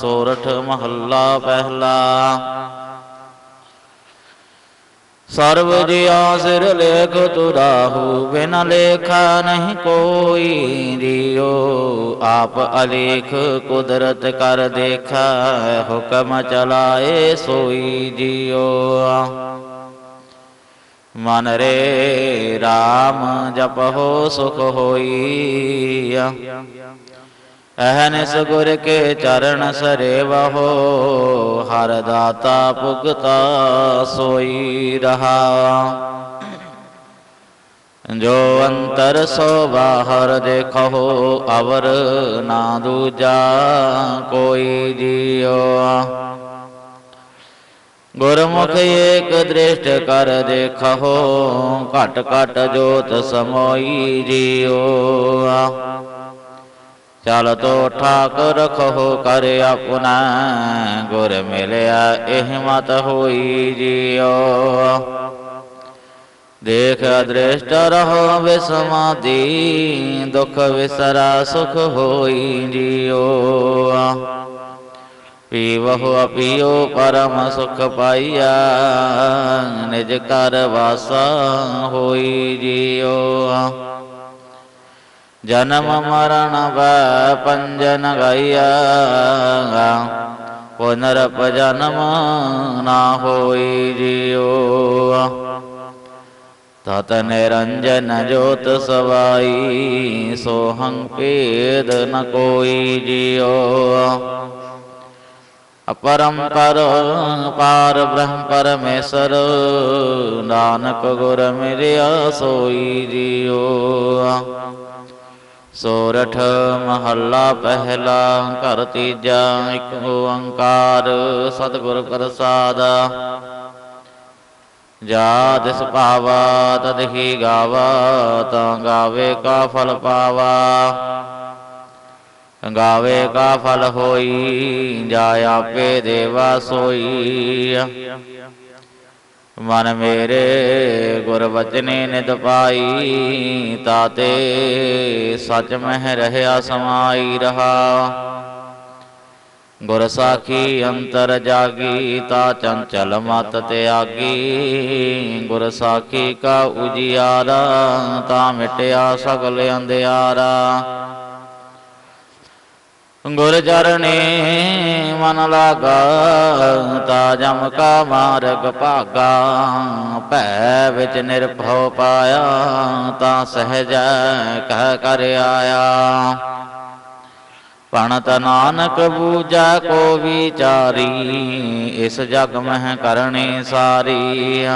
ਸੋਰਠ ਮਹੱਲਾ ਪਹਿਲਾ। ਸਰਬ ਜਿਆ ਸਿਰ ਲੇਖ ਤੁਰਾਹੂ ਬਿਨ ਲੇਖਾ ਨਹੀਂ ਕੋਈ ਜਿਉ ਆਪ ਅਲੇਖ ਕੁਦਰਤ ਕਰ ਦੇਖਾ, ਹੁਕਮ ਚਲਾਏ ਸੋਈ ਜਿਉ ਮਨ ਰੇ RAM ਹੋ ਸੁਖ ਹੋਈ। ਅਹਨਿਸ ਗੁਰ ਕੇ ਚਰਨ ਸਰੇਵਹੋ, ਹਰ ਦਾਤਾ ਭੁਗਤਾ ਸੋਈ ਰਹਾ। ਜੋ ਅੰਤਰ ਸੋ ਬਾਹਰ ਦੇਖੋ ਅਵਰ ਨਾ ਦੂਜਾ ਕੋਈ ਜਿਉ। ਗੁਰਮੁਖ ਏਕ ਦ੍ਰਿਸ਼ਟ ਕਰ ਦੇਖੋ ਘਟ ਘਟ ਜੋਤ ਸਮੋਈ ਜਿਉ। ਚਲ ਤੋ ਠਾਕੁਰ ਰਖੋ ਕਰ ਆਪਣਾ, ਗੁਰ ਮਿਲਿਆ ਇਹ ਮਤ ਹੋਈ ਜਿਉ ਦੇਖ ਅਦ੍ਰਿਸ਼ਟ ਰਹੋ ਵਿਸਮਾਦੀ ਦੁਖ ਵਿਸਰਾ ਸੁਖ ਹੋਈ ਜਿਉ ਪੀਵਹੁ ਅਪੀਓ ਪਰਮ ਸੁਖ ਪਾਈਆ, ਨਿਜ ਕਰ ਵਾਸਾ ਹੋਈ ਜਿਉ ਜਨਮ ਮਰਨ ਵੈ ਪੰਜਨ ਗਈਆ। ਪੁਨਰਪ ਜਨਮ ਨਾ ਹੋਈ ਜਿਉ। ਤਤ ਨਿਰੰਜਨ ਜੋਤ ਸਵਾਈ, ਸੋਹੰ ਭੇਦ ਨ ਕੋਈ ਜਿਉ। ਅਪਰੰਪਰ ਪਾਰ ਬ੍ਰਹਮ ਪਰਮੇਸ਼ਰ, ਨਾਨਕ ਗੁਰ ਮਿਲਿਆ ਸੋਈ ਜਿਉ। ਸੋਰਠ ਮਹੱਲਾ ਪਹਿਲਾ ਘਰ ਤੀਜਾ ਇੱਕ ਓੰਕਾਰ ਸਤਿਗੁਰ ਪ੍ਰਸਾਦ। ਜਾ ਦਿਸ ਪਾਵਾ ਤਦ ਹੀ ਗਾਵਾ, ਤਾਂ ਗਾਵੇ ਕਾ ਫਲ ਪਾਵਾ। ਗਾਵੇ ਕਾ ਫਲ ਹੋਈ, ਜਾ ਆਪੇ ਦੇਵਾ ਸੋਈ। ਮਨ ਮੇਰੇ ਗੁਰ ਵਚਨੇ ਨਿਤ ਪਾਈ, ਤਾਤੇ ਸਚ ਮਹਿ ਰਹਿਆ ਸਮਾਈ ਰਹਾ। ਗੁਰ ਸਾਖੀ ਅੰਤਰ ਜਾਗੀ, ਤਾ ਚੰਚਲ ਮਤ ਤਿਆਗੀ। ਗੁਰ ਸਾਖੀ ਕਾ ਉਜਿਆਰਾ, ਤਾ ਮਿਟਿਆ ਸਗਲ ਅੰਧਿਆਰਾ। ਗੁਰ ਚਰਣੇ ਮਨ ਲਾਗਾ, ਤਾ ਜਮ ਕਾ ਮਾਰਗ ਭਾਗਾ, ਭੈ ਵਿੱਚ ਨਿਰਭਉ ਪਾਇਆ, ਤਾ ਸਹਿਜ ਕਹਿ ਕਰ ਆਇਆ। ਪਣਤ ਨਾਨਕ ਬੂਜਾ ਕੋ ਵਿਚਾਰੀ, ਇਸ ਜਗ ਮਹਿ ਕਰਨੀ ਸਾਰੀ।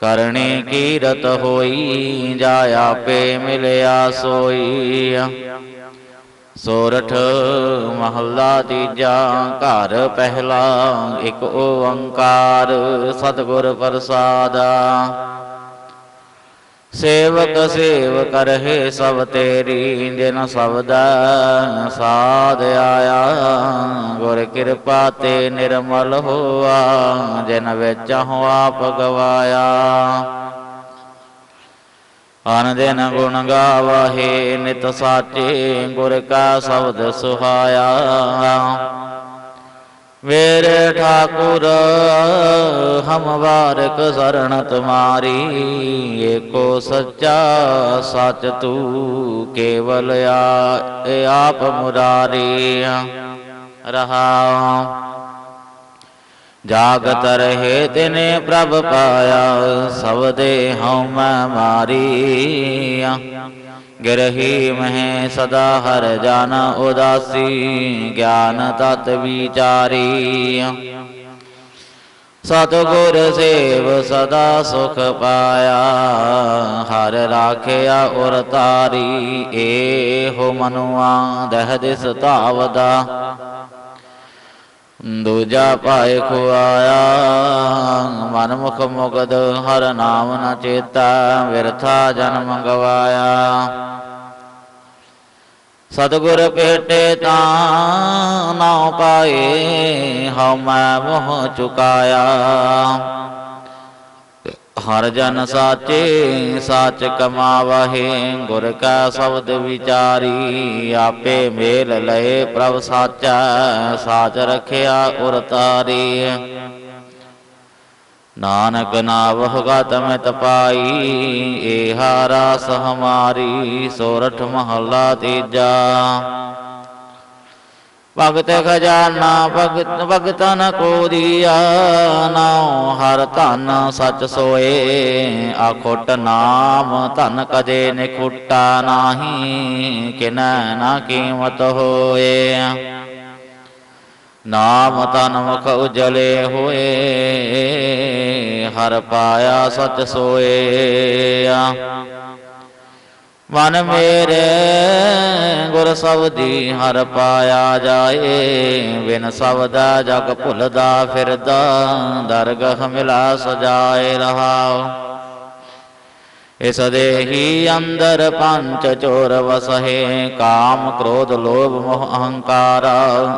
ਕਰਨੀ ਕੀਰਤ ਹੋਈ ਜਾ ਆਪੇ ਮਿਲਿਆ ਸੋਈ। ਸੋਰਠ ਮਹੱਲਾ ਤੀਜਾ ਘਰ ਪਹਿਲਾ, ਇੱਕ ਓੰਕਾਰ ਸਤਿਗੁਰ ਪ੍ਰਸਾਦਾ। ਸੇਵਕ ਸੇਵ ਕਰਹਿ ਸਭ ਤੇਰੀ, ਜਿਨ ਸਬਦਾ ਸਾਧ ਆਇਆ। ਗੁਰ ਕਿਰਪਾ ਤੇ ਨਿਰਮਲ ਹੋਆ, ਜਿਨ ਵਿੱਚ ਹੋ ਆਪ ਗਵਾਇਆ। ਆਨ ਦਿਨ ਗੁਣ ਗਾਵਹਿ, ਨਿਤ ਸਾਚੇ ਗੁਰ ਕਾ ਸ਼ਬਦ ਸੁਹਾਇਆ। ਮੇਰੇ ਠਾਕੁਰ, ਹਮ ਵਾਰਕ ਸਰਣ ਤੁਮਾਰੀ ਏਕੋ ਸੱਚਾ ਸਚ ਤੂ ਕੇਵਲ ਆ ਆਪ ਮੁਰਾਰੀ। ਰਹਾ ਜਾਗਤ ਰਹੇ ਤਿਨੇ ਪ੍ਰਭ ਪਾਇਆ ਸਬਦੇ ਹਉ ਮੈਂ ਮਾਰੀ ਗਿਰਹੀ ਮਹਿ ਸਦਾ ਹਰ ਜਨ ਉਦਾਸੀ, ਗਿਆਨ ਤਤ ਵਿਚਾਰੀ ਸਤਿਗੁਰ ਸੇਵ ਸਦਾ ਸੁਖ ਪਾਇਆ, ਹਰ ਰਾਖਿਆ ਉਰ ਤਾਰੀ ਏਹੋ ਮਨੁਆ ਦਹਿ ਦਿਸ ਧਾਵਦਾ। ਦੂਜਾ ਪਾਏ ਖੁਆਇਆ ਮਨ ਮੁਖ ਮੁਗਦ ਹਰ ਨਾਮ ਨ ਚੇਤਾ, ਵਿਰਥਾ ਜਨਮ ਗਵਾਇਆ। ਸਤਿਗੁਰ ਭੇਟੇ ਤਾਂ ਨਾ ਪਾਏ, ਹਉ ਮੈਂ ਮੋਹ ਚੁਕਾਇਆ। ਹਰ ਜਨ ਸਾਚੇ, ਸਾਚ ਕਮਾਵਹਿ, ਗੁਰ ਕਾ ਸ਼ਬਦ ਵਿਚਾਰੀ, ਆਪੇ ਮੇਲ ਲਏ ਪ੍ਰਭ ਸਾਚਾ, ਸਾਚ ਰਖਿਆ ਉਰ ਤਾਰੀ। ਨਾਨਕ ਨਾਵਹ ਗਤ ਮੈਂ ਤਪਾਈ ਏਹਾ ਰਾਸ ਹਮਾਰੀ, ਸੋਰਠ ਮਹੱਲਾ ਤੀਜਾ। ਭਗਤ ਖਜ਼ਾਨਾ, ਭਗਤ, ਭਗਤਨ ਕੋ ਦੀਆ, ਨਾਉ ਹਰ ਧਨ ਸਚ ਸੋਏ। ਆਖੋਟ ਨਾਮ ਧਨ ਕਦੇ ਨਿਖੁੱਟਾ ਨਾਹੀ, ਕਿਨੈ ਨਾ ਕੀਮਤ ਹੋਏ। ਨਾਮ ਤਨ ਮੁਖ ਉਜਲੇ ਹੋਏ, ਹਰ ਪਾਇਆ ਸਚ ਸੋਏ। ਮਨ ਮੇਰੇ ਗੁਰ ਸਬਦੀ ਹਰ ਪਾਇਆ ਜਾਏ, ਬਿਨ ਸਬਦਾ ਜਗ ਭੁੱਲਦਾ ਫਿਰਦਾ, ਦਰਗਹ ਮਿਲਾ ਸਜਾਏ ਰਹਾਉ। ਇਸ ਦੇਹੀ ਅੰਦਰ ਪੰਚ ਚੋਰ ਵਸਹਿ, ਕਾਮ ਕ੍ਰੋਧ ਲੋਭ ਮੋਹ ਅਹੰਕਾਰ,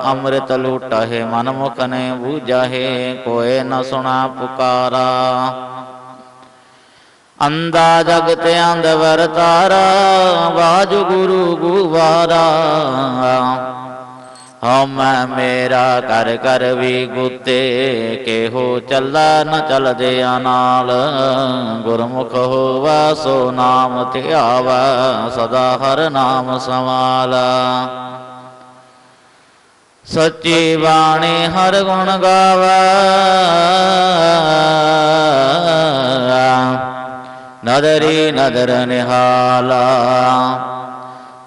ਅੰਮ੍ਰਿਤ ਲੂਟਹਿ ਮਨ ਮੁਖ ਨੇ ਬੂਝਹਿ ਕੋਏ ਨ ਸੁਣਾ ਪੁਕਾਰਾ। ਅੰਦਾ ਜਗਤ ਅੰਧ ਵਰਤਾਰਾ ਬਾਜ ਗੁਰੂ ਗੁਵਾਰਾ ਹਉਮੈ ਮੇਰਾ ਕਰ ਕਰ ਵੀ ਗੁੱਤੇ, ਕਿਹੋ ਚੱਲਾ ਨ ਚਲਦੇ ਨਾਲ ਗੁਰਮੁਖ ਹੋਵਾ ਸੋ ਨਾਮ ਧਿਆਵਾ, ਸਦਾ ਹਰ ਨਾਮ ਸਮਾਲਾ ਸੱਚੀ ਬਾਣੀ ਹਰ ਗੁਣ ਗਾਵਾ। ਨਦਰੀ ਨਦਰ ਨਿਹਾਲਾ।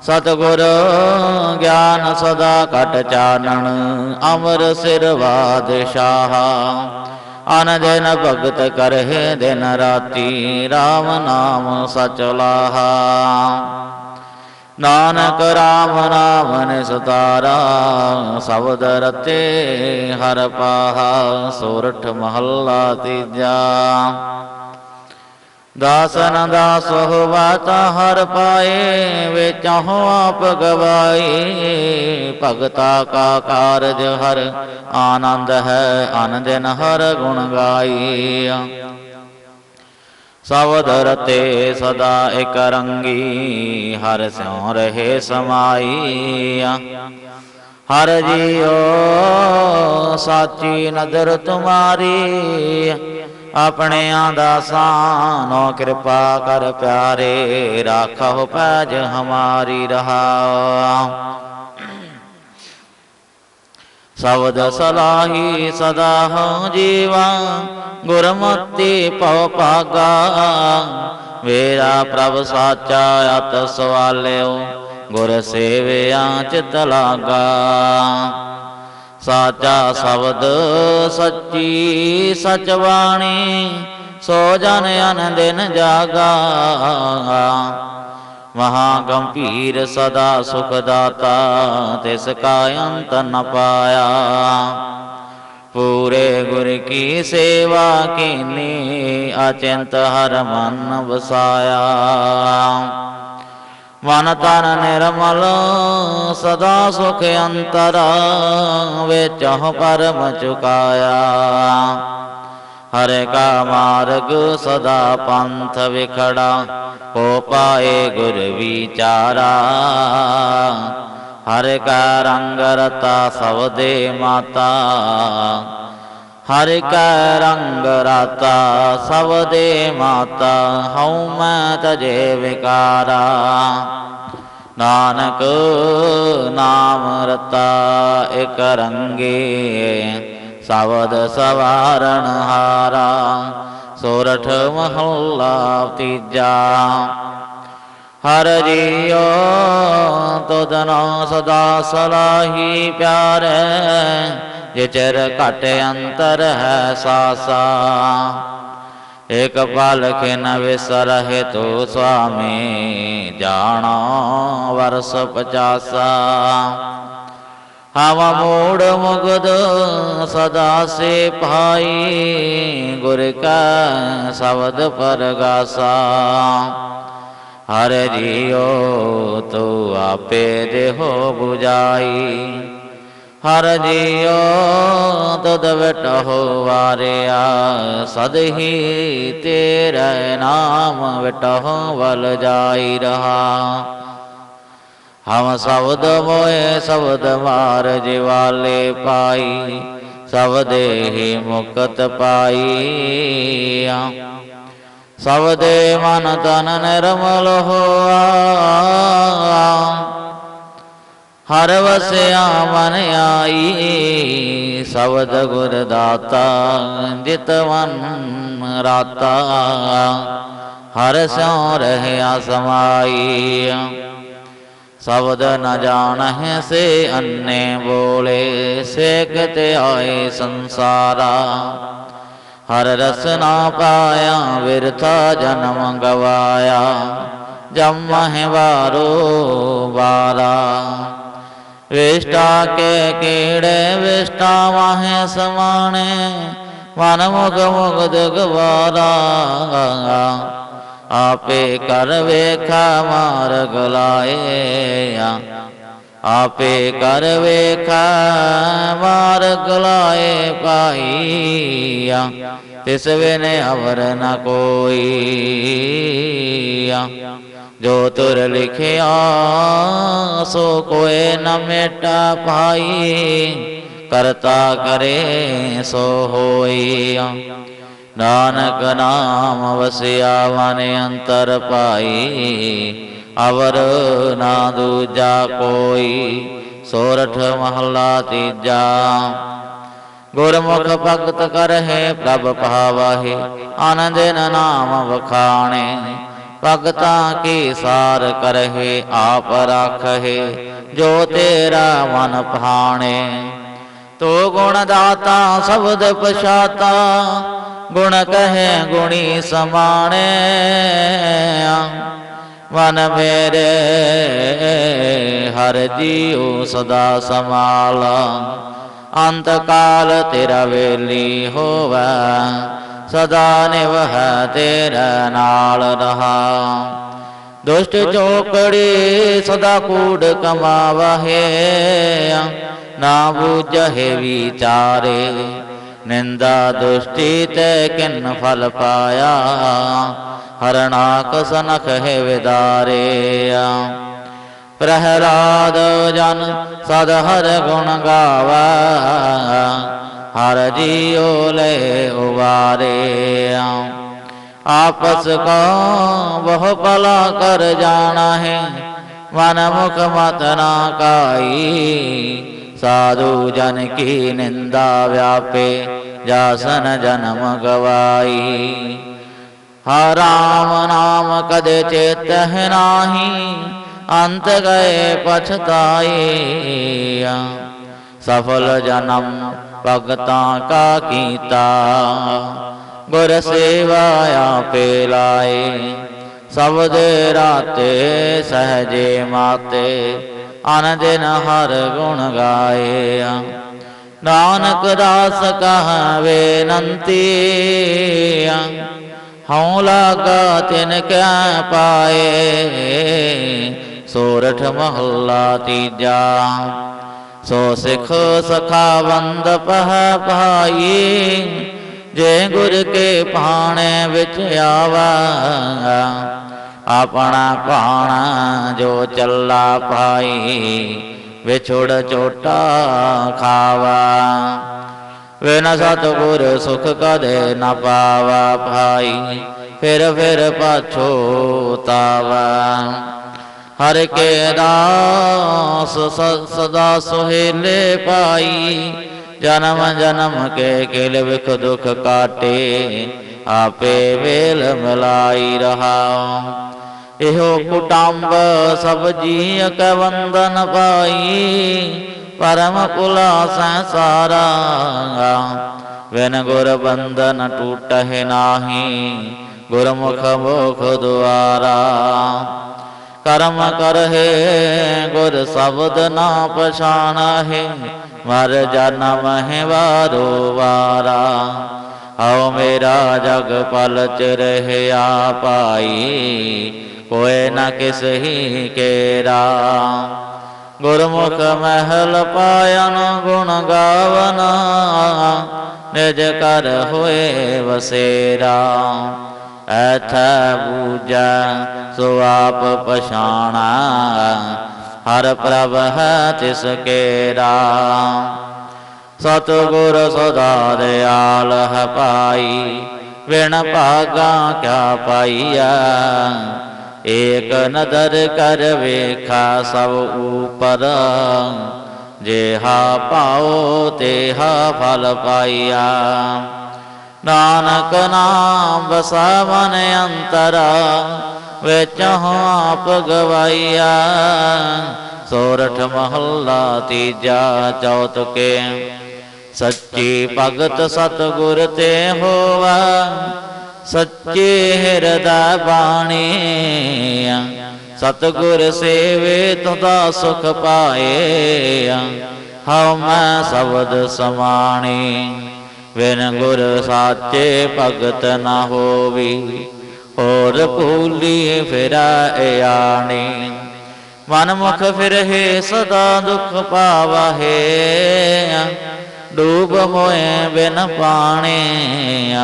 ਸਤਗੁਰ ਗਿਆਨ ਸਦਾ ਕਟ ਚਾਨਣ ਅਮਰ ਸਿਰ ਬਾਦਸ਼ਾਹ ਅਨ ਦਿਨ ਭਗਤ ਕਰਹਿ ਦਿਨ ਰਾਤੀ RAM ਨਾਮ ਸਚ ਲਾਹਾ। ਨਾਨਕ ਰਾਮ ਨਾਮ ਨੇ ਸਤਾਰਾ ਸ਼ਬਦ ਰਤੇ ਹਰ ਪਾਹਾ ਸੋਰਠ ਮਹੱਲਾ ਤੀਜਾ। ਦਾਸਨ ਦਾਸ ਹੋਵਤ ਹਰ ਪਾਏ ਵਿਚਹੁ ਆਪ ਗਵਾਈ ਭਗਤਾ ਕਾ ਕਾਰਜ ਹਰ ਆਨੰਦ ਹੈ, ਅਨੰਦਨ ਹਰ ਗੁਣ ਗਾਈ ਸਬਦ ਰਤੇ ਸਦਾ ਇਕ ਰੰਗੀ, ਹਰ ਸਿਉ ਰਹੇ ਸਮਾਈ। ਹਰ ਜੀਓ ਸਾਚੀ ਨਦਰ ਤੁਮਾਰੀ। ਆਪਣਿਆਂ ਦਾ ਸਾਨੋ ਕਿਰਪਾ ਕਰ ਪਿਆਰੇ ਰਾਖੋ ਪੈਜ ਹਮਾਰੀ ਰਹਾ। ਸਬਦ ਸਲਾਹੀ ਸਦਾ ਹੋ ਜੀਵਾ, ਗੁਰਮਤਿ ਪਉ ਪਾਗਾ ਮੇਰਾ ਪ੍ਰਭ ਸਾਚਾ ਅਤ ਸਵਾਲਿਓ, ਗੁਰ ਸੇਵਿਆ ਚਿਤ ਲਾਗਾ। ਸਾਚਾ ਸ਼ਬਦ ਸੱਚੀ ਸਚ ਬਾਣੀ, ਸੋ ਜਨ ਅਨ ਦਿਨ ਜਾਗਾ। ਮਹਾ ਗੰਭੀਰ ਸਦਾ ਸੁਖ ਦਾਤਾ, ਤਿਸ ਕਾ ਅੰਤ ਨ ਪਾਇਆ। ਪੂਰੇ ਗੁਰ ਕੀ ਸੇਵਾ ਕੀਨੀ, ਅਚਿੰਤ ਹਰ ਮਨ ਵਸਾਇਆ। ਮਨ ਤਨ ਨਿਰਮਲ ਸਦਾ ਸੁਖ ਅੰਤਰ ਵਿੱਚ ਪਰਮ ਚੁਕਾਇਆ। ਹਰੇ ਕਾ ਮਾਰਗ ਸਦਾ ਪੰਥ ਵਿਖੜਾ, ਹੋ ਪਾਏ ਗੁਰ ਵਿਚਾਰਾ। ਹਰ ਕਾ ਰੰਗ ਰਤਾ ਸਬਦੇ ਮਾਤਾ ਹਰ ਕਾ ਰੰਗ ਰਾਤਾ ਦੇ ਮਾਤਾ, ਹਉ ਮੈਂ ਤਜੇ ਵਿਕਾਰਾ। ਨਾਨਕ ਨਾਮ ਰਤਾ, ਇਕ ਰੰਗੇ, ਸਬਦ ਸਵਾਰਣ ਹਾਰਾ, ਸੋਰਠ ਮਹੱਲਾ ਤੀਜਾ। ਹਰ ਜੀਓ ਤੁਧਨੋ ਸਦਾ ਸਲਾਹੀ ਪਿਆਰੇ ਜੇ ਚਿਰ ਘਟ ਅੰਤਰ ਹੈ ਸਾਸਾ। ਇਕ ਪਲ ਖਿਨ ਵਿਸਰਹਿ ਤੋ ਸੁਆਮੀ ਜਾਣੋ ਵਰਸ ਪਚਾਸਾ। ਹਮ ਮੋੜ ਮੁਗਦ ਸਦਾ ਸੇ ਭਾਈ, ਗੁਰ ਕਾ ਸ਼ਬਦ ਪਰਗਾਸਾ। ਹਰ ਜੀਓ ਤੂੰ ਆਪੇ ਦੇਹੋ 부ਜਾਈ ਹਰ ਜੀਓ ਤਦ ਵਿਟਹੁ ਵਾਰਿਆ, ਸਦ ਹੀ ਤੇਰੇ ਨਾਮ ਵਿਟਹੁ ਵਲ ਜਾਈ ਰਹਾ। ਹਮ ਸ਼ਬਦ ਮੋਏ ਸ਼ਬਦ ਮਾਰ ਜਿਵਾਲੇ ਪਾਈ, ਸਬਦੇ ਹੀ ਮੁਕਤ ਪਾਈ ਸਬਦੇ ਮਨ ਤਨ ਨਿਰਮਲ ਹੋਆ ਹਰ ਵਸਿਆ ਮਨ ਆਈ, ਸਬਦ ਗੁਰ ਦਾਤਾ ਜਿਤਵਨ ਰਾਤਾ। ਹਰ ਸਿਉ ਰਹਿਆ ਸਮਾਈ, ਸ਼ਬਦ ਨ ਜਾਣਹਿ ਸੇ ਅੰਨੇ ਬੋਲੇ ਸੇਕਤ ਆਏ ਸੰਸਾਰਾ। ਹਰ ਰਸ ਨਾ ਪਾਇਆ ਵਿਰਥਾ ਜਨਮ ਗਵਾਇਆ, ਜਮਹਿ ਵਾਰੋ ਬਾਰਾ ਵਿਸ਼ਟਾ ਕੇ ਕੀੜੇ ਵਿਸ਼ਟਾ ਵਾਹੇ ਸਮਾਣੇ ਮਨ ਮੁਖ ਮੁਗਦ ਗਵਾਰਾ। ਆਪੇ ਕਰ ਵੇਖਾ ਮਾਰਗ ਲਾਏ ਆਪੇ ਕਰ ਵੇਖਾ ਮਾਰਗ ਲਾਏ ਪਾਈ ਤਿਸ ਬਿਨ ਅਵਰ ਨ ਕੋਈ। ਜੋ ਤੁਰ ਲਿਖਿਆ, ਸੋ ਕੋਏ ਨ ਮੇਟਾ ਪਾਈ ਕਰਤਾ ਕਰੇ ਸੋ ਹੋਈ। ਨਾਨਕ ਨਾਮ ਵਸਿਆ ਮਨ ਅੰਤਰ ਪਾਈ। ਅਵਰ ਨਾ ਦੂਜਾ ਕੋਈ। ਸੋਰਠ ਮਹੱਲਾ ਤੀਜਾ। ਗੁਰਮੁਖ ਭਗਤ ਕਰਹਿ ਪ੍ਰਭ ਭਾਵਹਿ। ਆਨੰਦ ਨਾਮ ਵਖਾਣੇ। ਭਗਤਾਂ ਕੀ ਸਾਰ ਕਰਹਿ, ਆਪ ਰਾਖਹਿ, ਜੋ ਤੇਰਾ ਮਨ ਭਾਣੇ। ਤੋ ਗੁਣ ਦਾਤਾ, ਸ਼ਬਦ ਪਛਾਤਾ, ਗੁਣ ਕਹੇ, ਗੁਣੀ ਸਮਾਣੇ। ਮਨ ਮੇਰੇ, ਹਰ ਜੀਉ ਸਦਾ ਸਮਾਲਾ ਅੰਤ ਕਾਲ ਤੇਰਾ ਵੇਲੀ ਹੋਵੇ ਸਦਾ ਨਿਵਹ ਤੇਰਾ ਨਾਲ ਰਹਾ। ਦੁਸ਼ਟ ਚੋਕੜੀ ਸਦਾ ਕੂੜ ਕਮਾਵਹਿ। ਨਾ ਬੂਝਹਿ ਵਿਚਾਰੇ। ਨਿੰਦਾ ਦੁਸ਼ਟੀ ਤੇ ਕਿਨ ਫਲ ਪਾਇਆ। ਹਰਨਾਕ ਸਨਖ ਹੈ ਵਿਦਾਰੇ ਪ੍ਰਹਲਾਦ ਜਨ ਸਦ ਹਰ ਗੁਣ ਗਾਵਾ ਹਰ ਜੀਉ ਲੈ ਉਵਾਰੇ ਆਪਸ ਕੋ ਬਹੁ ਭਲਾ ਕਰ ਜਾਣਾ ਹੈ ਮਨ ਮੁਖ ਮਤ ਨਾ ਕਾਈ ਸਾਧੂ ਜਨ ਕੀ ਨਿੰਦਾ ਵਿਆਪੇ ਜਾਸਨ ਜਨਮ ਗਵਾਈ ਹਾ ਰਾਮ ਨਾਮ ਕਦੇ ਚੇਤਹਿ ਨਾਹੀ ਅੰਤ ਗਏ ਪਛਤਾਏ ਸਫਲ ਜਨਮ ਭਗਤਾਂ ਕਾ ਕੀਤਾ। ਗੁਰ ਸੇਵਾ ਆਪੇ ਲਾਏ ਸਬਦ ਰਾਤੇ ਸਹਜੇ ਮਾਤੇ। ਅਨ ਦਿਨ ਹਰ ਗੁਣ ਗਾਏ। ਨਾਨਕ ਦਾਸ ਕਹਵੇ ਬੇਨੰਤੀ ਹਉ ਲਾਗਾ ਤਿਨ ਕਿਆ ਪਾਏ। ਸੋਰਠ ਮਹੱਲਾ ਤੀਜਾ। ਸੋ ਸਿਖ ਸਖਾਵੰਦ ਪਹ ਭਾਈ, ਜੇ ਗੁਰ ਕੇ ਪਾਣੇ ਵਿੱਚ ਆਵਾ, ਆਪਣਾ ਪਾਣਾ ਜੋ ਚੱਲਾ ਪਾਈ ਵਿਛੋੜ ਚੋਟਾ ਖਾਵਾ। ਵਿਨ ਸਤਗੁਰ ਸੁਖ ਕਦੇ ਨਾ ਪਾਵਾ ਭਾਈ, ਫਿਰ ਫਿਰ ਪਾਛੋ ਤਾਵਾ। ਹਰ ਕੇ ਦਾਸ ਸਦਾ ਸੁਹੇਲੇ ਪਾਈ। ਜਨਮ ਜਨਮ ਕੇ ਕਿਲ ਵਿਖ ਦੁਖ ਕਾਟੇ। ਆਪੇ ਵੇਲ ਮਿਲਾਈ ਰਹਾ। ਇਹੋ ਕੁਟੰਬ ਸਭ ਜੀ ਕੈ ਵੰਦਨ ਪਾਈ। ਪਰਮ ਕੁਲਾ ਸੰਸਾਰਾ ਵੇਨ ਗੁਰ ਬੰਧਨ ਟੂਟਹਿ ਨਾਹੀ। ਗੁਰਮੁਖ ਮੋਖ ਦੁਆਰਾ। ਕਰਮ ਕਰਹਿ, ਗੁਰ ਸ਼ਬਦ ਨਾ ਪਛਾਣਹਿ, ਮਰ ਜਨਮ ਹੈ ਵਾਰੋ ਵਾਰਾ। ਹਉ ਮੇਰਾ ਜਗ ਪਲਚ ਰਹਿਆ ਪਾਈ ਕੋਏ ਨਾ ਕਿਸਹੀ ਕੇਰਾ। ਗੁਰਮੁਖ ਮਹਿਲ ਪਾਇਨ ਗੁਣ ਗਾਵਨ, ਨਿਜ ਕਰ ਹੋਏ ਵਸੇਰਾ। ਐਥੈ ਪੂਜਾ, ਸੋ ਆਪ ਪਛਾਣਾ। ਹਰ ਪ੍ਰਭ ਹੈ ਤਿਸ ਕੇਰਾ। ਸਤਿਗੁਰ ਸਦਾ ਦਿਆਲ ਹੈ ਪਾਈ ਵਿਣ ਭਾਗਾ ਕਿਆ ਪਾਈਆ ਏਕ ਨਦਰ ਕਰ ਵੇਖਾ ਸਭ ਉਪਰ, ਜੇਹਾ ਪਾਓ ਤੇਹਾ ਫਲ ਪਾਈਆ ਨਾਨਕ ਨਾਮ ਵਸਾ ਮਨ ਅੰਤਰ, ਵਿੱਚ ਆਪ ਗਵਾਈਆ। ਸੋਰਠ ਮਹੱਲਾ ਤੀਜਾ ਚੌਥ ਕੇ, ਸੱਚੀ ਭਗਤ ਸਤਗੁਰ ਤੇ ਹੋਵਾ। ਸੱਚੇ ਹਿਰਦਾ ਬਾਣੀ, ਸਤਗੁਰ ਸੇਵੇ ਤੁਦਾ ਸੁਖ ਪਾਏ। ਹਉ ਮੈਂ ਸ਼ਬਦ ਸਮਾਣੀ। ਵਿਨ ਗੁਰ ਸਾਚੇ ਭਗਤ ਨਾ ਹੋਵੀ, ਹੋਰ ਭੂਲੀ ਫਿਰਾ ਆਣੀ। ਮਨ ਮੁਖ ਫਿਰਹਿ ਸਦਾ ਦੁਖ ਪਾਵਹਿ, ਡੂਬ ਮੋਏ ਬਿਨ ਪਾਣੀ।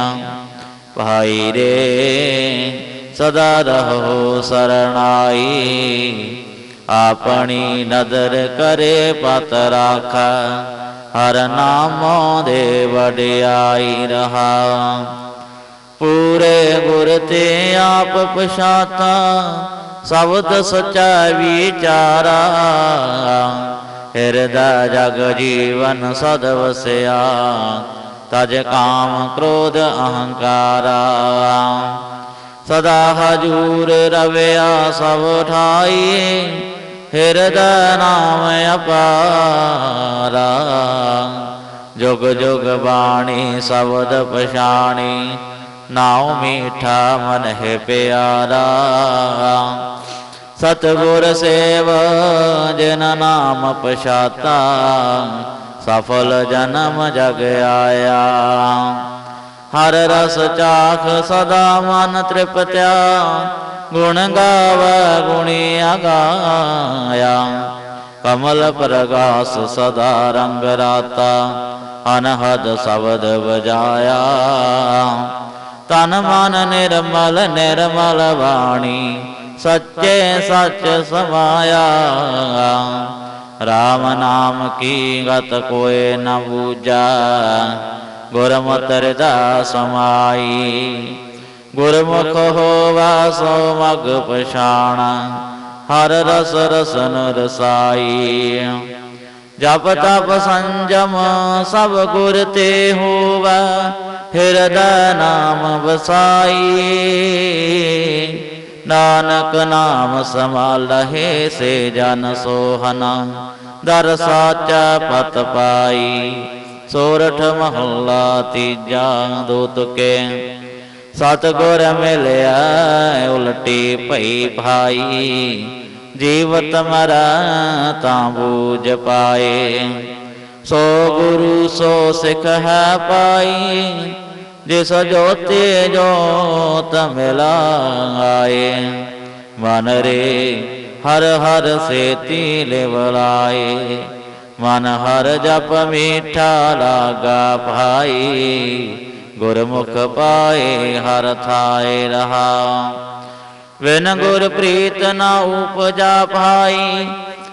ਭਾਈ ਰੇ, ਸਦਾ ਰਹੋ ਸਰਣਾਈ, ਆਪਣੀ ਨਦਰ ਕਰੇ ਪਤ ਰਾਖਾ। ਹਰ ਨਾਮੋ ਦੇ ਵਡਿਆਈ ਰਹਾ। ਪੂਰੇ ਗੁਰ ਤੇ ਆਪ ਪਛਾਤਾ ਸ਼ਬਦ ਸਚਾ ਵਿਚਾਰਾ। ਹਿਰਦਾ ਜਗ ਜੀਵਨ ਸਦ ਵਸਿਆ, ਤਜ ਕਾਮ ਕ੍ਰੋਧ ਅਹੰਕਾਰਾ। ਸਦਾ ਹਜੂਰ ਰਵਿਆ ਸਭ ਠਾਈ ਹਿਰਦਾ ਨਾਮ ਅਪਾਰਾ, ਜੁਗ ਜੁਗ ਬਾਣੀ ਸ਼ਬਦ ਪਛਾਣੀ, ਨਾਉ ਮੀਠਾ ਮਨ ਹੈ ਪਿਆਰਾ। ਸਤਗੁਰ ਸੇਵ, ਜਿਨ ਨਾਮ ਪਛਾਤਾ, ਸਫਲ ਜਨਮ ਜਗ ਆਇਆ। ਹਰ ਰਸ ਚਾਖ ਸਦਾ ਮਨ ਤ੍ਰਿਪਤਿਆ ਗੁਣ ਗਾਵੈ, ਗੁਣੀ ਅਗਾਇਆ। ਕਮਲ ਪ੍ਰਗਾਸ ਸਦਾ ਰੰਗ ਰਾਤਾ, ਅਨਹਦ ਸ਼ਬਦ ਵਜਾਇਆ। ਤਨ ਮਨ ਨਿਰਮਲ ਨਿਰਮਲ ਬਾਣੀ, ਸੱਚੇ ਸੱਚ ਸਮਾਇਆ। RAM ਨਾਮ ਕੀ ਗਤ ਕੋਏ ਨ ਬੂਜਾ ਗੁਰਮਤਿ ਹਿਰਦਾ ਸਮਾਈ। ਗੁਰਮੁਖ ਹੋਵਾ ਸੋ ਮਗ ਪਛਾਣ, ਹਰ ਰਸ ਰਸਨ ਰਸਾਈ। ਜਪ ਤਪ ਸੰਜਮ ਸਭ ਗੁਰ ਤੇ ਹੋਵਾ, ਹਿਰਦਾ ਨਾਮ ਵਸਾਈ। ਨਾਨਕ ਨਾਮ ਸਮਾਲਹਿ ਸੇ ਜਨ ਸੋਹਨਾ, ਦਰ ਸਾਚਾ ਪਤ ਪਾਈ। ਸੋਰਠ ਮਹੱਲਾ ਤੀਜਾ ਦੂਤ ਕੇ ਸਤਗੁਰ ਮਿਲਿਆ, ਉਲਟੀ ਭਈ ਭਾਈ। ਜੀਵਤ ਮਰਾ ਤਾਂ ਬੂਝ ਪਾਏ। ਸੋ ਗੁਰੂ, ਸੋ ਸਿੱਖ ਹੈ ਪਾਈ ਜਿਸ ਜੋਤੀ ਜੋਤ ਮਿਲਾਏ ਮਨ ਰੇ ਹਰ ਹਰ ਸੇਤੀ ਲਿਵਲਾਏ ਮਨ ਹਰ ਜਪ ਮੀਠਾ ਲਾਗਾ ਭਾਈ। ਗੁਰਮੁਖ ਪਾਏ, ਹਰ ਥਾਏ ਰਹਾ। ਵਿਨ ਗੁਰ ਪ੍ਰੀਤ ਨਾ ਉਪਜਾ ਭਾਈ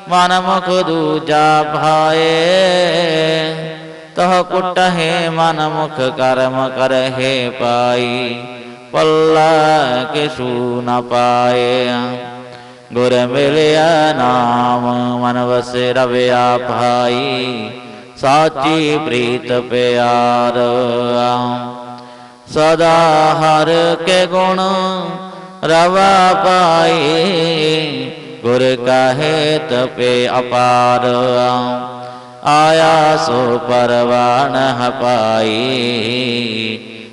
ਮਨ ਮੁਖ ਦੂਜਾ ਭਾਏ। ਤਹ ਕੁਟਹਿ ਮਨ ਮੁਖ ਕਰਮ ਕਰਹਿ ਪਾਈ, ਪੱਲਾ ਕਿਸੂ ਨ ਪਾਏ। ਗੁਰ ਮਿਲਿਆ ਨਾਮ ਮਨ ਵਸੇ ਰਵਿਆ ਭਾਈ ਸਾਚੀ ਪ੍ਰੀਤ ਪਿਆਰ। ਸਦਾ ਹਰ ਕੇ ਗੁਣ ਰਵਾ ਪਾਈ, ਗੁਰ ਕਾਹੇ ਤਪੇ ਅਪਾਰ। ਆਇਆ ਸੋ ਪਰਵਾਨ ਹਪਾਈ,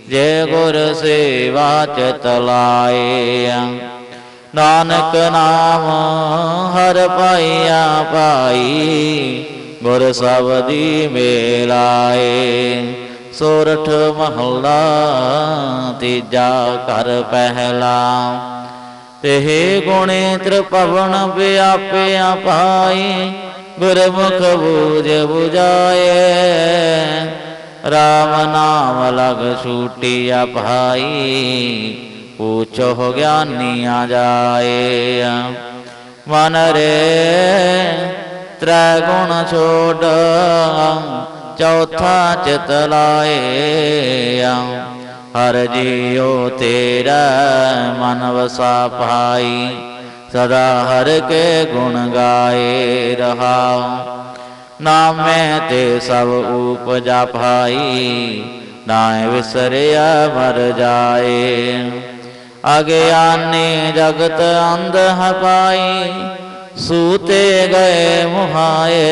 ਜੇ ਗੁਰ ਸੇਵਾ ਚਿਤ ਲਾਏ ਨਾਨਕ ਨਾਮ ਹਰ ਪਾਈਆ ਪਾਈ ਗੁਰ ਸਬਦੀ ਮੇਲਾਏ, ਸੋਰਠ ਮਹੱਲਾ ਤੀਜਾ ਘਰ ਪਹਿਲਾ। ਤੇ ਗੁਣੇ ਤ੍ਰਿਪਵਨ ਵਿਆਪਿਆ ਪਾਈ ਗੁਰਮੁਖ ਬੂਝ 부ਜਾਏ RAM ਨਾਮ ਲਗ ਛੂਟੀ ਅਪਾਈ ਪੂਛੋ ਆ ਜਾਏ। ਮਨ ਰੇ ਤ੍ਰੈ ਗੁਣ ਛੋੜ ਚੌਥਾ ਚਿਤ ਲਾਏ ਹਰ ਜੀਉ ਤੇਰਾ ਮਨ ਵਸਾ ਪਾਈ ਸਦਾ ਹਰ ਕੇ ਗੁਣ ਗਾਏ ਰਹਾਉ। ਨਾਮੇ ਤੇ ਸਭ ਉਪਜਾ ਭਾਈ ਨਾਏ ਵਿਸਰਿਆ ਮਰ ਜਾਏ। ਅਗਿਆਨੀ ਜਗਤ ਅੰਧ ਹੈ ਸੂਤੇ ਗਏ ਮੁਹਾਏ,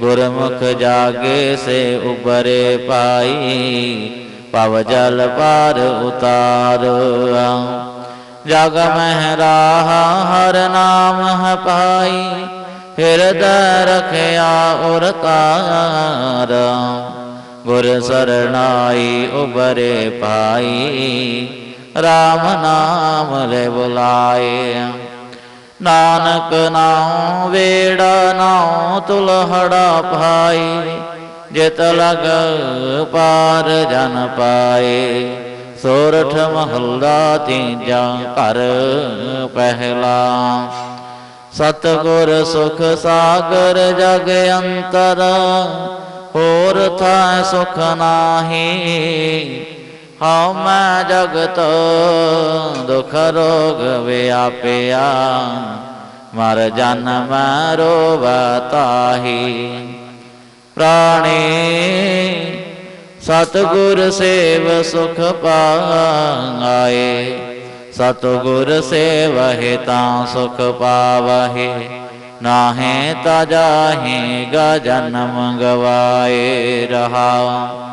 ਗੁਰਮੁਖ ਜਾਗੇ ਸੇ ਉਬਰੇ ਪਾਈ, ਪਵ ਜਲ ਪਾਰ ਉਤਾਰ। ਜਗ ਮਹਿ ਰਾਹਾ ਹਰ ਨਾਮ ਹੈ ਪਾਈ ਹਿਰਦੈ ਰਖਿਆ ਉਰ ਤਾਰ। ਗੁਰ ਸਰਣਾਈ ਉਬਰੇ ਪਾਈ RAM ਨਾਮ ਲੈ ਬੁਲਾਏ। ਨਾਨਕ ਨਾਉ ਵੇੜਾ ਨਾਉ ਤੁਲਹੜਾ ਭਾਈ ਜਿਤ ਲਗ ਪਾਰ ਜਨ ਪਾਏ। ਸੋਰਠ ਮਹੱਲਾ ਤੀਜਾ ਘਰ ਪਹਿਲਾ। ਸਤਗੁਰ ਸੁਖ ਸਾਗਰ ਜਗ ਅੰਤਰ, ਹੋਰ ਥਾਂ ਸੁਖ ਨਾਹੀ। ਹਉ ਮੈਂ ਜਗਤ ਦੁਖ ਰੋਗ ਵਿਆਪਿਆ, ਮਰ ਜਨਮ ਰੋਵਤਾਹੀ ਪ੍ਰਾਣੀ ਸਤਗੁਰ ਸੇਵ ਸੁਖ ਪਾਏ ਸਤਗੁਰ ਸੇਵਹਿ ਤਾਂ ਸੁਖ ਪਾਵਹਿ ਨਾਹੇ ਤਾ ਜਾਹੇ ਗਾ ਜਨਮ ਗਵਾਏ ਰਹਾ।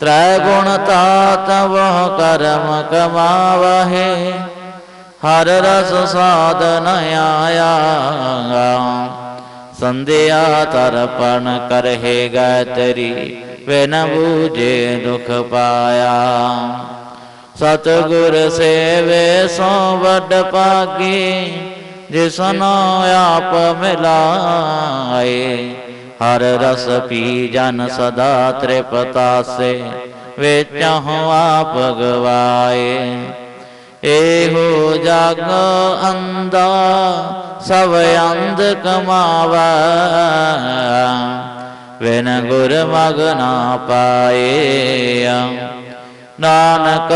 ਤ੍ਰੈ ਗੁਣ ਤਾਤ ਵਹ ਕਰਮ ਕਮਾਵਹਿ, ਹਰ ਰਸ ਸਾਧਨ ਆਇਆ। ਸੰਧਿਆ ਤਰਪਣ ਕਰਹਿ ਗਾਤਰੀ ਵੇ ਨ ਬੂਝੇ ਦੁਖ ਪਾਇਆ। ਸਤਗੁਰ ਸੇਵੇ ਸੋ ਵੱਡ ਪਾਗੀ ਜਿਸਨੋ ਆਪ ਮਿਲਾਏ। ਹਰ ਰਸ ਪੀ ਜਨ ਸਦਾ ਤ੍ਰਿਪਤਾਸੇ ਵੇਚਹੁ ਆਪ ਗਵਾਏ। ਇਹੋ ਜਗ ਅੰਦਾ ਸਭ ਅੰਧ ਕਮਾਵਾ। ਵਿਨ ਗੁਰ ਮਗ ਨਾ ਪਾਏ ਨਾਨਕ,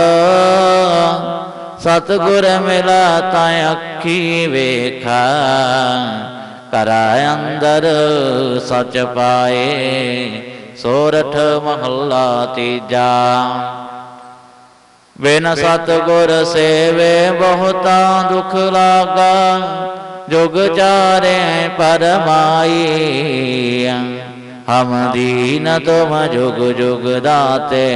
ਸਤਗੁਰ ਮਿਲਾ ਤਾਂ ਅੱਖੀ ਵੇਖਾ। ਕਰਾ ਅੰਦਰ, ਸਚ ਪਾਏ, ਸੋਰਠ ਮਹੱਲਾ ਤੀਜਾ। ਬਿਨ ਸਤਗੁਰ ਸੇਵੇ ਬਹੁਤਾ ਦੁਖ ਲਾਗਾ, ਜੁਗ ਚਾਰੇ ਪਰਮਾਈ। ਹਮ ਦੀਨ ਤੁਮ ਜੁਗ ਜੁਗ ਦਾਤੇ,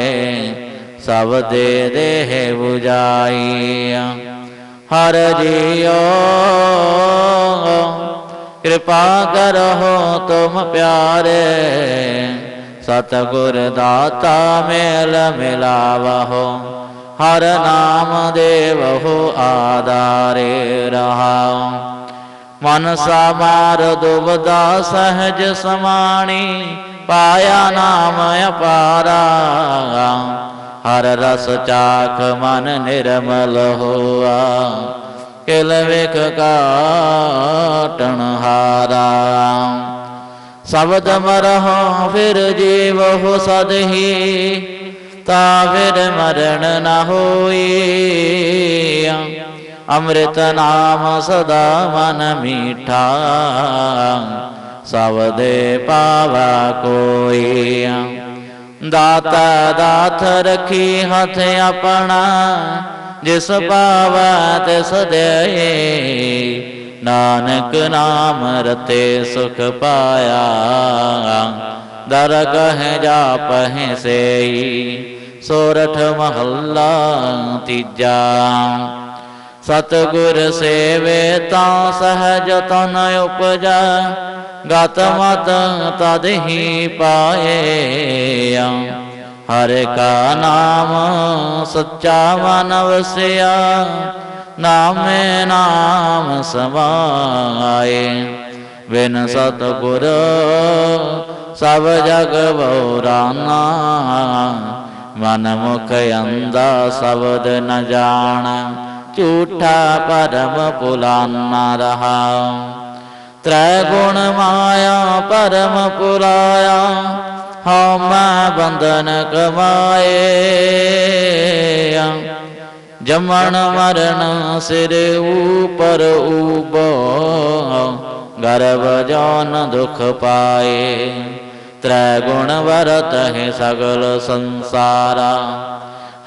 ਸਭ ਦੇ ਦੇਹ 부ਜਾਈ ਹਰ ਜੀਓ ਕਿਰਪਾ ਕਰੋ ਤੁਮ ਪਿਆਰੇ। ਸਤਗੁਰ ਦਾਤਾ ਮੇਲ ਮਿਲਾਵਹੁ। ਹਰ ਨਾਮ ਦੇਵਹੁ ਆਦਾਰੇ ਰਹਾਉ। ਮਨ ਸਮਾਰ ਦੁਬਦਾ ਸਹਜ ਸਮਾਣੀ, ਪਾਇਆ ਨਾਮ ਅਪਾਰਾ। ਹਰ ਰਸ ਚਾਖ ਮਨ ਨਿਰਮਲ ਹੋਆ। ਕਿਲ ਵੇਖ ਕਾਟਣ ਹਾਰਾ। ਸ਼ਬਦ ਮਰਹੁ ਫਿਰ ਜੀਵਹੁ ਸਦਹੀ, ਤਾ ਫਿਰ ਮਰਨ ਨਾ ਹੋਈ। ਅੰਮ੍ਰਿਤ ਨਾਮ ਸਦਾ ਮਨ ਮੀਠਾ, ਸਭ ਦੇ ਪਾਵਾ ਕੋਈ। ਦਾਤਾ ਦਾਤ ਰਖੀ ਹੱਥ ਆਪਣਾ ਜਿਸ ਪਾਵਾ ਤਿਸ ਦੇ ਨਾਨਕ ਨਾਮ ਰਤੇ ਸੁਖ ਪਾਇਆ। ਦਰ ਕਹ ਜਾਪਹਿ ਸੇਈ, ਸੋਰਠ ਮਹੱਲਾ ਤੀਜਾ। ਸਤਗੁਰ ਸੇਵੇ ਤਾਂ ਸਹਜ ਤਨ ਉਪਜਾ, ਗਤ ਮਤ ਤਦ ਹੀ ਪਾਏ। ਹਰ ਕਾ ਨਾਮ ਸੱਚਾ ਮਨ ਵਸਿਆ ਨਾਮੇ ਨਾਮ ਸਮਾਏ। ਬਿਨ ਸਤ ਗੁਰ ਸਭ ਜਗ ਬਉਰਾਨਾ ਮਨ ਮੁਖ ਅੰਦਾ ਸ਼ਬਦ ਨ ਜਾਣ, ਝੂਠਾ ਪਰਮ ਪੁਲਾਨਾ ਰਹਾ। ਤ੍ਰੈ ਗੁਣ ਮਾਇਆ ਪਰਮ ਪੁਰਾਇਆ ਹਉ ਮੈਂ ਬੰਧਨ ਕਮਾਏ। ਜਮਣ ਮਰਨ ਸਿਰ ਉਪਰ ਉਬੋ ਗਰਭ ਜਨ ਦੁਖ ਪਾਏ। ਤ੍ਰੈ ਗੁਣ ਵਰਤ ਹੈ ਸਗਲ ਸੰਸਾਰਾ।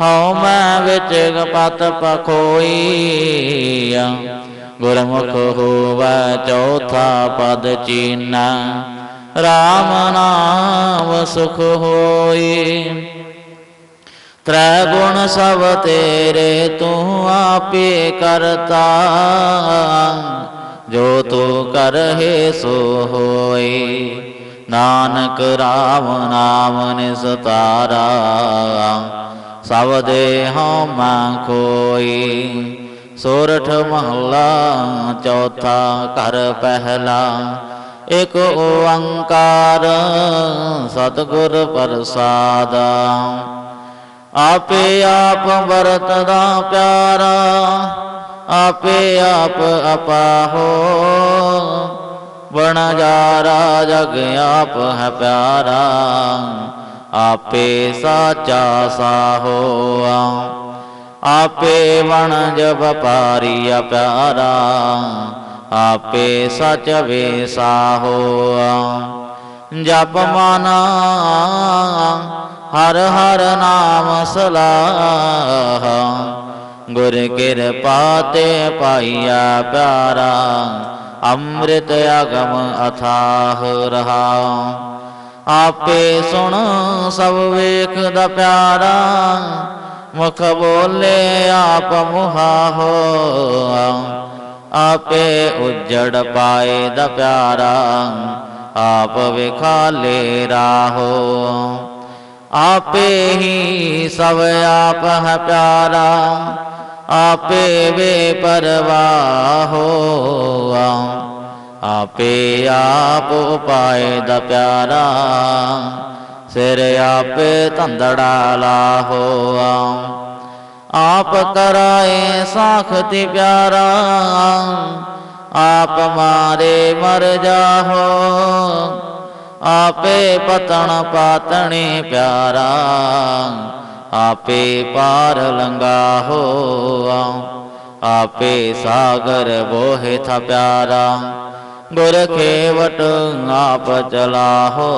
ਹਉ ਮੈਂ ਵਿੱਚ ਪਤ ਪਖੋਈ। ਗੁਰਮੁਖ ਹੋਵੈ ਚੌਥਾ ਪਦ ਚੀਨਾ। RAM ਨਾਮ ਸੁਖ ਹੋਏ ਤ੍ਰੈ ਗੁਣ ਸਭ ਤੇਰੇ ਤੂੰ ਆਪੇ ਕਰਤਾ। ਜੋ ਤੂੰ ਕਰਹਿ ਸੋ ਹੋਈ। ਨਾਨਕ RAM ਨਾਮ ਨਿਸਤਾਰਾ ਸਭ ਦੇਹੁ ਮੈਂ ਕੋਈ ਸੋਰਠ ਮਹਲਾ ਚੌਥਾ ਘਰ ਪਹਿਲਾ। ਇਕ ਓੰਕਾਰ ਸਤਿਗੁਰ ਪ੍ਰਸਾਦ। ਆਪੇ ਆਪ ਵਰਤਦਾ ਪਿਆਰਾ, ਆਪੇ ਆਪ ਅਪਾਹੋ। ਬਣ ਜਾਰਾ ਜਗ ਆਪ ਹੈ ਪਿਆਰਾ। ਆਪੇ ਸਾਚਾ ਸਾਹੋ। ਆਪੇ ਵਣ ਜਬ ਪਾਰੀਆ ਪਿਆਰਾ। ਆਪੇ ਸਚ ਵੇਸਾਹੋ। ਜਪ ਮਨਾ ਹਰ ਹਰ ਨਾਮ ਸਲਾਹ। ਗੁਰ ਕਿਰਪਾ ਤੇ ਪਾਈਆ ਪਿਆਰਾ, ਅੰਮ੍ਰਿਤ ਅਗਮ ਅਥਾਹ ਰਹਾ। ਆਪੇ ਸੁਣ ਸਭ ਵੇਖਦਾ ਪਿਆਰਾ, ਮੁਖ ਬੋਲੇ ਆਪ ਮੁਹਾ ਹੋ ਆਪੇ ਉਜੜ ਪਾਏ ਦਾ ਪਿਆਰਾ, ਆਪ ਵਿਖਾਲੇ ਰਾਹੋ। ਆਪੇ ਹੀ ਸਭ ਆਪ ਹੈ ਪਿਆਰਾ, ਆਪੇ ਵੇ ਪਰਵਾਹੋ ਆਪੇ ਆਪ ਉਪਾਏ ਦਾ ਪਿਆਰਾ, ਸਿਰ ਆਪੇ ਧੰਦੜਾ ਲਾਹੋ। ਆਪ ਕਰਾਏ ਸਾਖਤੀ ਪਿਆਰਾ, ਆਪ ਮਾਰੇ ਮਰ ਜਾਹੋ। ਆਪੇ ਪਤਣ ਪਾਤਣੇ ਪਿਆਰਾ, ਆਪੇ ਪਾਰ ਲੰਗਾਹੋ ਆਪੇ ਸਾਗਰ ਬੋਹਿ ਥਾ ਪਿਆਰਾ, ਗੁਰ ਖੇਵਟ ਆਪ ਚਲਾ ਹੋ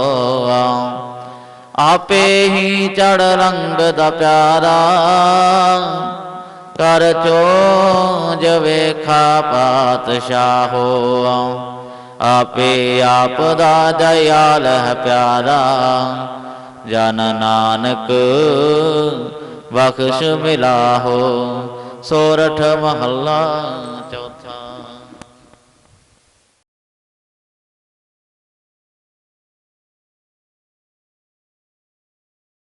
ਆਪੇ ਹੀ ਚੜ ਰੰਗ ਦਾ ਪਿਆਰਾ ਕਰ ਚੋਜ ਵੇਖਾ ਪਾਤਸ਼ਾਹੋ ਆਪੇ ਆਪ ਦਾ ਦਇਆਲ ਹੈ ਪਿਆਰਾ। ਜਨ ਨਾਨਕ ਬਖਸ਼ ਮਿਲਾਹੋ। ਸੋਰਠ ਮਹੱਲਾ ਚੌਥਾ